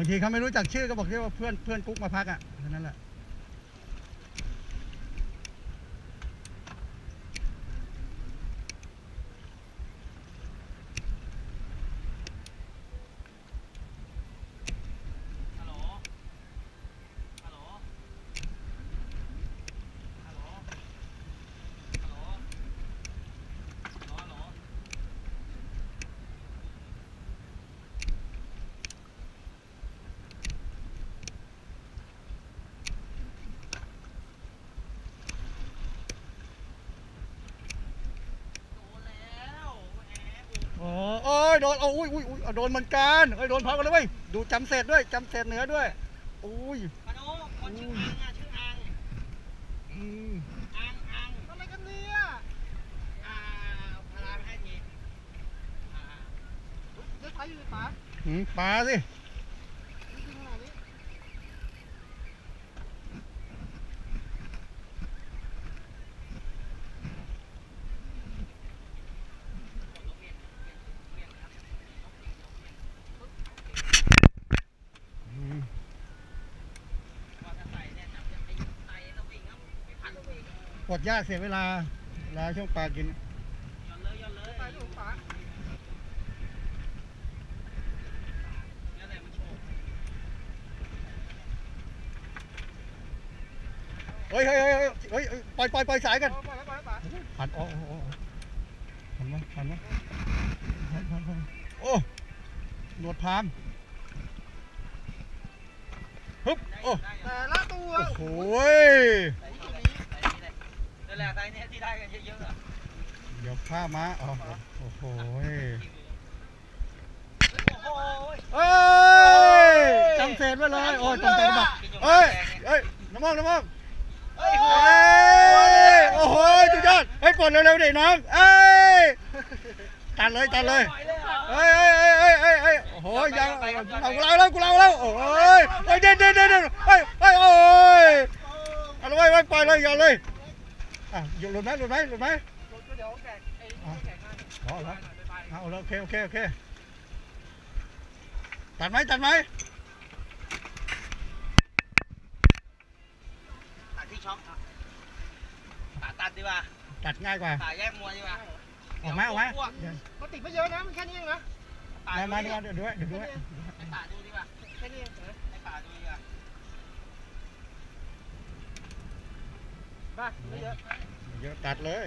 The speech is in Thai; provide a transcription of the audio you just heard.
บางทีเขาไม่รู้จักชื่อก็บอกแค่ว่าเพื่อนเพื่อนกุ๊กมาพักอะแค่นั้นแหละ ฮัลโหล ฮัลโหล ฮัลโหล ฮัลโหล ฮัลโหลฮัลโหล โดนแล้วแห มโอ้โอ้ยโดนโอ้ยอุ้ยอุ้ยโดนเหมือนกันเอ้ยโดนพักกันเลยเว้ยดูจำเศษด้วยจำเศษเหนือด้วยอุ้ยปาโนคนชื่ออังอะชื่ออังอืมอังอังอะไรกันเนี่ยอ่าพาราไปให้ทีอ่าเลือกไฟอยู่ในฝาหืมปลาสิ นี่คือขนาดนี้ อืม ว่าจะใส่เนี่ยจับจะตีใส่ต้องวิ่งครับไม่ทันต้องวิ่ง กดยากเสียเวลาเวลาช่วงปลากินย้อนเลยย้อนเลยไฟอยู่ในฝาย้อนเลยมันโชว์เฮ้ยเฮ้ยเฮ้ยเฮ้ยเฮ้ยเฮ้ยปล่อยปล่อยปล่อยสายกันเอาปล่อยไว้ปล่อยไว้ฝาผ่านโอ้โอ้โอ้ผ่านมาผ่านมาผ่านผ่านผ่านโอ้หนวดพรามฮึบโอ้ได้แต่ละตัวโอ้โห แหละใส่เนี่ยที่ได้กันเยอะๆอะเดี๋ยวข้ามาอ๋อโอ้โหโอ้โหเอ้ยจำเศษไว้เลย โอ้ยต้องแต่งมาเอ้ยเอ้ยน้ำมองน้ำมองเฮ้ยเอ้ยโอ้โหสุดยอดเฮ้ยปลดเร็วๆดิน้องเอ้ยตัดเลยตัดเลยเฮ้ยเฮ้ยเฮ้ยเฮ้ยเฮ้ยเฮ้ยโอ้โหยังเอากูเราแล้วกูเราแล้วโอ้ยเฮ้ยเด่นเด่นเด่นเด่นเฮ้ยเฮ้ยโอ้ยเอาเลยไว้ปล่อยเลยอย่าเลย อะหยุดหลุดไหมหลุดไหมหลุดไหมรถก็เดี๋ยวแกะไอ้นี่แกะง่ายอ๋อเหรอไปไปเอาแล้วโอเคโอเคโอเคตัดไหมตัดไหมตัดที่ช็อคตัดตัดดีกว่าตัดง่ายกว่าตัดแยกมวยดีกว่าออกไหมออกไหมเดี๋ยวมันติดไม่เยอะนะมันแค่นี้เองนะตัดมาดูมาดิเดี๋ยวด้วยเดี๋ยวด้วยให้ตัดดูดีกว่าแค่นี้เองเออให้ตัดดูดีกว่า ไม่เยอะ เยอะตัดเลย